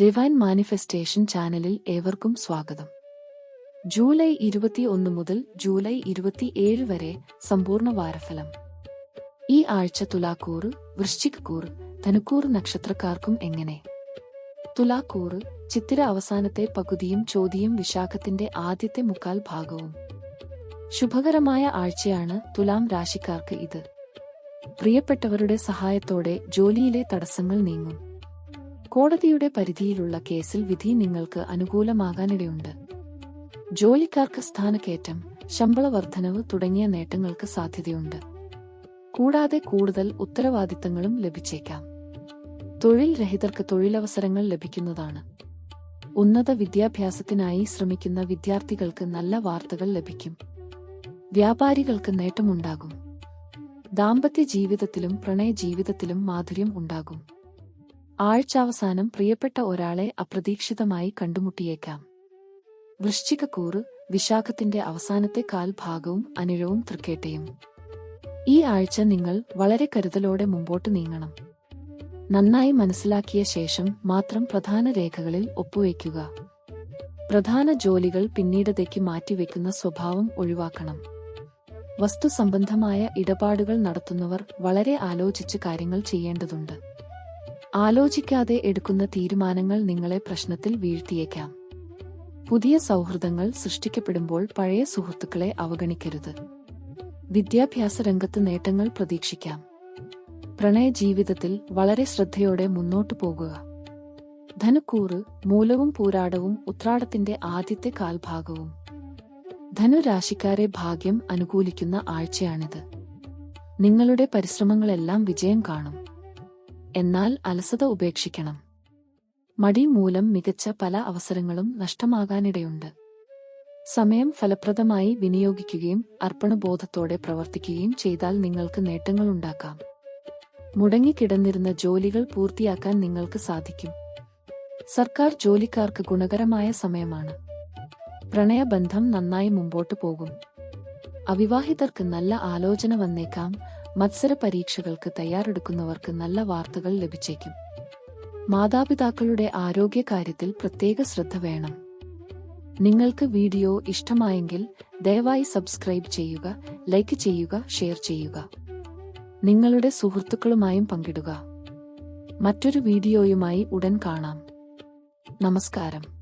Divine manifestation ചാനലിൽ ഏവർക്കും സ്വാഗതം. ജൂലൈ ഇരുപത്തിയൊന്ന് മുതൽ ജൂലൈ ഇരുപത്തിയേഴ് വരെ സമ്പൂർണ വാരഫലം. ഈ ആഴ്ച തുലാക്കൂറ് കൂർ ധനുക്കൂർ നക്ഷത്രക്കാർക്കും എങ്ങനെ? തുലാക്കൂറ് ചിത്തിര അവസാനത്തെ പകുതിയും ചോദ്യം വിശാഖത്തിന്റെ ആദ്യത്തെ മുക്കാൽ ഭാഗവും. ശുഭകരമായ ആഴ്ചയാണ് തുലാം രാശിക്കാർക്ക് ഇത്. പ്രിയപ്പെട്ടവരുടെ സഹായത്തോടെ ജോലിയിലെ തടസ്സങ്ങൾ നീങ്ങും. കോടതിയുടെ പരിധിയിലുള്ള കേസിൽ വിധി നിങ്ങൾക്ക് അനുകൂലമാകാനിടയുണ്ട്. ജോലിക്കാർക്ക് സ്ഥാനക്കയറ്റം ശമ്പള വർധനവ് തുടങ്ങിയ നേട്ടങ്ങൾക്ക് സാധ്യതയുണ്ട്. കൂടാതെ കൂടുതൽ ഉത്തരവാദിത്തങ്ങളും ലഭിച്ചേക്കാം. തൊഴിൽ രഹിതർക്ക് തൊഴിലവസരങ്ങൾ ലഭിക്കുന്നതാണ്. ഉന്നത വിദ്യാഭ്യാസത്തിനായി ശ്രമിക്കുന്ന വിദ്യാർത്ഥികൾക്ക് നല്ല വാർത്തകൾ ലഭിക്കും. വ്യാപാരികൾക്ക് നേട്ടമുണ്ടാകും. ദാമ്പത്യ ജീവിതത്തിലും പ്രണയ ജീവിതത്തിലും മാധുര്യം ഉണ്ടാകും. ആഴ്ചാവസാനം പ്രിയപ്പെട്ട ഒരാളെ അപ്രതീക്ഷിതമായി കണ്ടുമുട്ടിയേക്കാം. വൃശ്ചികക്കൂറ് വിശാഖത്തിന്റെ അവസാനത്തെ കാൽ ഭാഗവും അനിഴവും തൃക്കേട്ടയും. ഈ ആഴ്ച നിങ്ങൾ വളരെ കരുതലോടെ മുമ്പോട്ട് നീങ്ങണം. നന്നായി മനസ്സിലാക്കിയ ശേഷം മാത്രം പ്രധാന രേഖകളിൽ ഒപ്പുവയ്ക്കുക. പ്രധാന ജോലികൾ പിന്നീടത്തേക്ക് മാറ്റിവെക്കുന്ന സ്വഭാവം ഒഴിവാക്കണം. വസ്തുസംബന്ധമായ ഇടപാടുകൾ നടത്തുന്നവർ വളരെ ആലോചിച്ച് കാര്യങ്ങൾ ചെയ്യേണ്ടതുണ്ട്. ആലോചിക്കാതെ എടുക്കുന്ന തീരുമാനങ്ങൾ നിങ്ങളെ പ്രശ്നത്തിൽ വീഴ്ത്തിയേക്കാം. പുതിയ സൗഹൃദങ്ങൾ സൃഷ്ടിക്കപ്പെടുമ്പോൾ പഴയ സുഹൃത്തുക്കളെ അവഗണിക്കരുത്. വിദ്യാഭ്യാസ രംഗത്ത് നേട്ടങ്ങൾ പ്രതീക്ഷിക്കാം. പ്രണയ ജീവിതത്തിൽ വളരെ ശ്രദ്ധയോടെ മുന്നോട്ടു പോകുക. ധനുക്കൂറ് മൂലവും പൂരാടവും ഉത്രാടത്തിന്റെ ആദ്യത്തെ കാൽഭാഗവും. ധനുരാശിക്കാരെ ഭാഗ്യം അനുകൂലിക്കുന്ന ആഴ്ചയാണിത്. നിങ്ങളുടെ പരിശ്രമങ്ങളെല്ലാം വിജയം കാണും. എന്നാൽ അലസത ഉപേക്ഷിക്കണം. മടി മൂലം മികച്ച പല അവസരങ്ങളും നഷ്ടമാകാനിടയുണ്ട്. സമയം ഫലപ്രദമായി വിനിയോഗിക്കുകയും അർപ്പണബോധത്തോടെ പ്രവർത്തിക്കുകയും ചെയ്താൽ നിങ്ങൾക്ക് നേട്ടങ്ങളുണ്ടാക്കാം. മുടങ്ങിക്കിടന്നിരുന്ന ജോലികൾ പൂർത്തിയാക്കാൻ നിങ്ങൾക്ക് സാധിക്കും. സർക്കാർ ജോലിക്കാർക്ക് ഗുണകരമായ സമയമാണ്. പ്രണയബന്ധം നന്നായി മുമ്പോട്ട് പോകും. അവിവാഹിതർക്ക് നല്ല ആലോചന വന്നേക്കാം. മത്സര പരീക്ഷകൾക്ക് തയ്യാറെടുക്കുന്നവർക്ക് നല്ല വാർത്തകൾ ലഭിച്ചേക്കും. മാതാപിതാക്കളുടെ ആരോഗ്യകാര്യത്തിൽ പ്രത്യേക ശ്രദ്ധ വേണം. നിങ്ങൾക്ക് വീഡിയോ ഇഷ്ടമായെങ്കിൽ ദയവായി സബ്സ്ക്രൈബ് ചെയ്യുക ലൈക്ക് ചെയ്യുക ഷെയർ ചെയ്യുക. നിങ്ങളുടെ സുഹൃത്തുക്കളുമായും പങ്കിടുക. മറ്റൊരു വീഡിയോയുമായി ഉടൻ കാണാം. നമസ്കാരം.